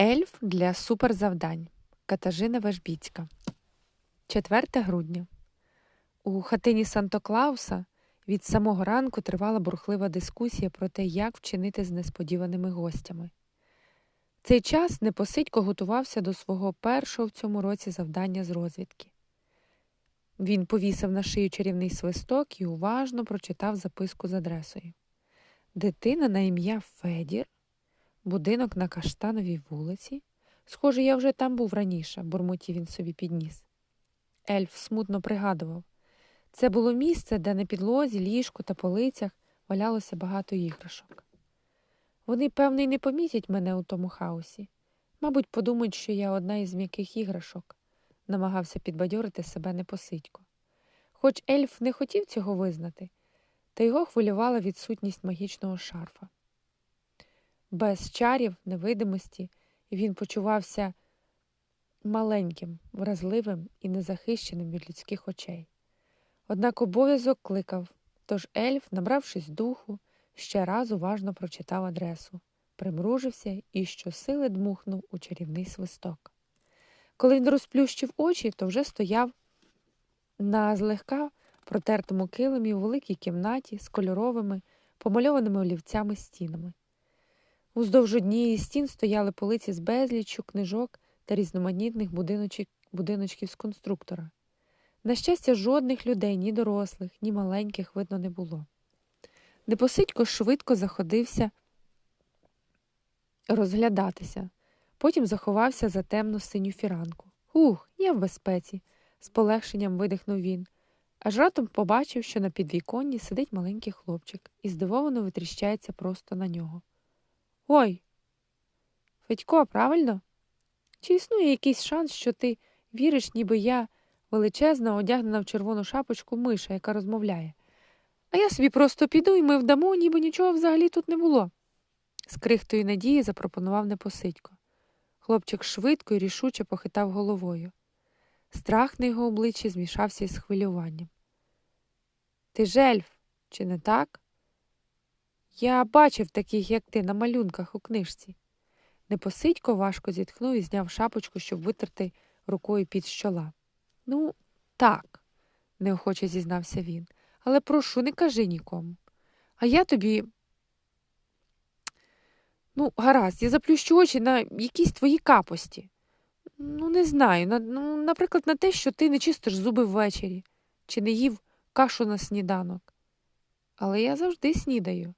Ельф для суперзавдань Катажина Важбіцька. 4 грудня. У хатині Санто Клауса від самого ранку тривала бурхлива дискусія про те, як вчинити з несподіваними гостями. Цей час Непосидько готувався до свого першого в цьому році завдання з розвідки. Він повісив на шию чарівний свисток і уважно прочитав записку з адресою. Дитина на ім'я Федір. Будинок на каштановій вулиці. Схоже, я вже там був раніше, бурмотів він собі підніс. Ельф смутно пригадував це було місце, де на підлозі, ліжку та полицях валялося багато іграшок. Вони, певно, й не помітять мене у тому хаосі. Мабуть, подумають, що я одна із м'яких іграшок, намагався підбадьорити себе непосидько. Хоч ельф не хотів цього визнати, та його хвилювала відсутність магічного шарфа. Без чарів, невидимості, він почувався маленьким, вразливим і незахищеним від людських очей. Однак обов'язок кликав, тож ельф, набравшись духу, ще раз уважно прочитав адресу, примружився і щосили дмухнув у чарівний свисток. Коли він розплющив очі, то вже стояв на злегка протертому килимі у великій кімнаті з кольоровими, помальованими олівцями стінами. Уздовж однієї стін стояли полиці з безліччю книжок та різноманітних будиночків з конструктора. На щастя, жодних людей, ні дорослих, ні маленьких видно не було. Непосидько швидко заходився розглядатися, потім заховався за темну синю фіранку. Ух, я в безпеці, з полегшенням видихнув він, аж раптом побачив, що на підвіконні сидить маленький хлопчик і здивовано витріщається просто на нього. Ой, Федько, правильно? Чи існує якийсь шанс, що ти віриш, ніби я величезна, одягнена в червону шапочку миша, яка розмовляє? А я собі просто піду і ми вдамо, ніби нічого взагалі тут не було. З крихтою надії запропонував Непосидько. Хлопчик швидко і рішуче похитав головою. Страх на його обличчі змішався із хвилюванням. Ти жельф, чи не так? Я бачив таких, як ти, на малюнках у книжці. Непосидько важко зітхнув і зняв шапочку, щоб витерти рукою під щола. Ну, так, неохоче зізнався він, але прошу, не кажи нікому. А я тобі. Ну, гаразд, я заплющу очі на якісь твої капості. Ну, не знаю. На, ну, Наприклад, на те, що ти не чистиш зуби ввечері, чи не їв кашу на сніданок. Але я завжди снідаю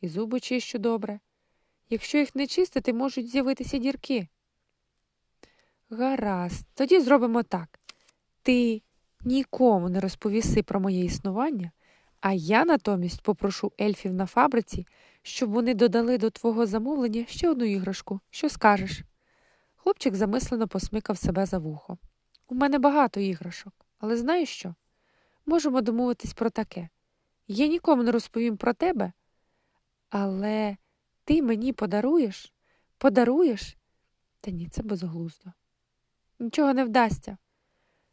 і зуби чищу добре. Якщо їх не чистити, можуть з'явитися дірки. Гаразд, тоді зробимо так. Ти нікому не розповіси про моє існування, а я натомість попрошу ельфів на фабриці, щоб вони додали до твого замовлення ще одну іграшку. Що скажеш? Хлопчик замислено посмикав себе за вухо. У мене багато іграшок, але знаєш що? Можемо домовитись про таке. Я нікому не розповім про тебе, але ти мені подаруєш? Подаруєш? Та ні, це безглуздо. Нічого не вдасться.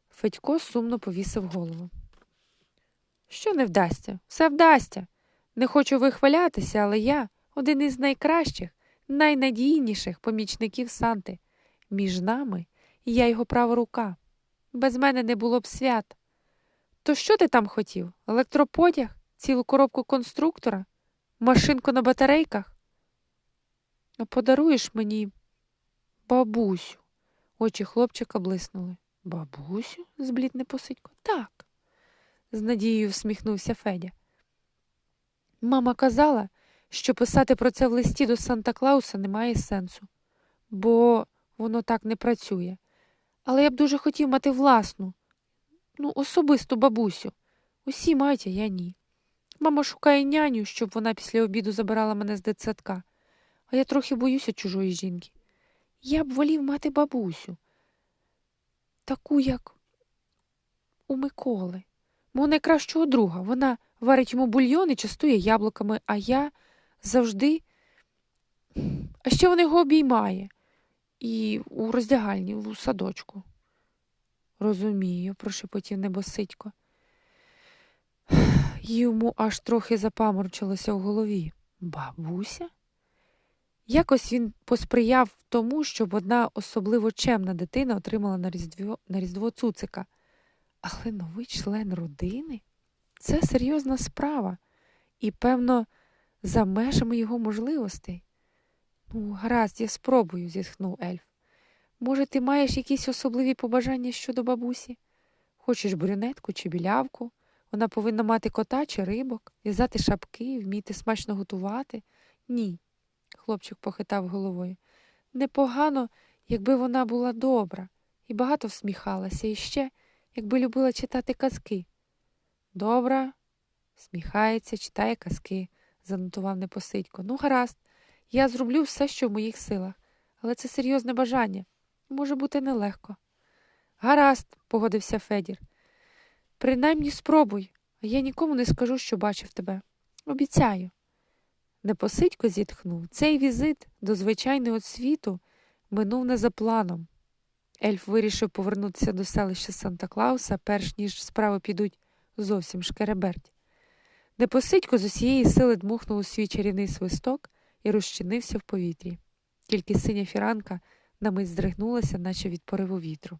Федько сумно повісив голову. Що не вдасться? Все вдасться. Не хочу вихвалятися, але я один із найкращих, найнадійніших помічників Санти. Між нами я його права рука. Без мене не було б свят. То що ти там хотів? Електропотяг, цілу коробку конструктора? Машинку на батарейках? А подаруєш мені бабусю. Очі хлопчика блиснули. Бабусю? зблід непосидько. Так, з надією всміхнувся Федя. Мама казала, що писати про це в листі до Санта Клауса немає сенсу, бо воно так не працює. Але я б дуже хотів мати власну, ну, особисту бабусю. Усі мають, а я ні. Мама шукає няню, щоб вона після обіду забирала мене з дитсадка, а я трохи боюся чужої жінки. Я б волів мати бабусю, таку, як у Миколи, мого найкращого друга. Вона варить йому бульйон і частує яблуками, а я завжди. А ще вона його обіймає і у роздягальні, у садочку. Розумію, прошепотів небосидько. Йому аж трохи запаморчилося в голові. Бабуся? Якось він посприяв тому, щоб одна особливо чемна дитина отримала на Різдво, на Різдво цуцика. Але новий член родини це серйозна справа і, певно, за межами його можливостей. Ну, гаразд, я спробую, зітхнув ельф. Може, ти маєш якісь особливі побажання щодо бабусі? Хочеш брюнетку чи білявку? Вона повинна мати кота чи рибок, в'язати шапки, вміти смачно готувати? Ні, хлопчик похитав головою. Непогано, якби вона була добра і багато всміхалася, і ще, якби любила читати казки. Добра, сміхається, читає казки, занотував Непосидько. Ну, гаразд, я зроблю все, що в моїх силах, але це серйозне бажання. Може бути нелегко. Гаразд, погодився Федір. Принаймні спробуй, а я нікому не скажу, що бачив тебе. Обіцяю. Непосидько зітхнув. Цей візит до звичайного світу минув не за планом. Ельф вирішив повернутися до селища Санта Клауса, перш ніж справи підуть зовсім шкереберть. Непосидько з усієї сили дмухнув у свій чарівний свисток і розчинився в повітрі. Тільки синя фіранка на мить здригнулася, наче від пориву вітру.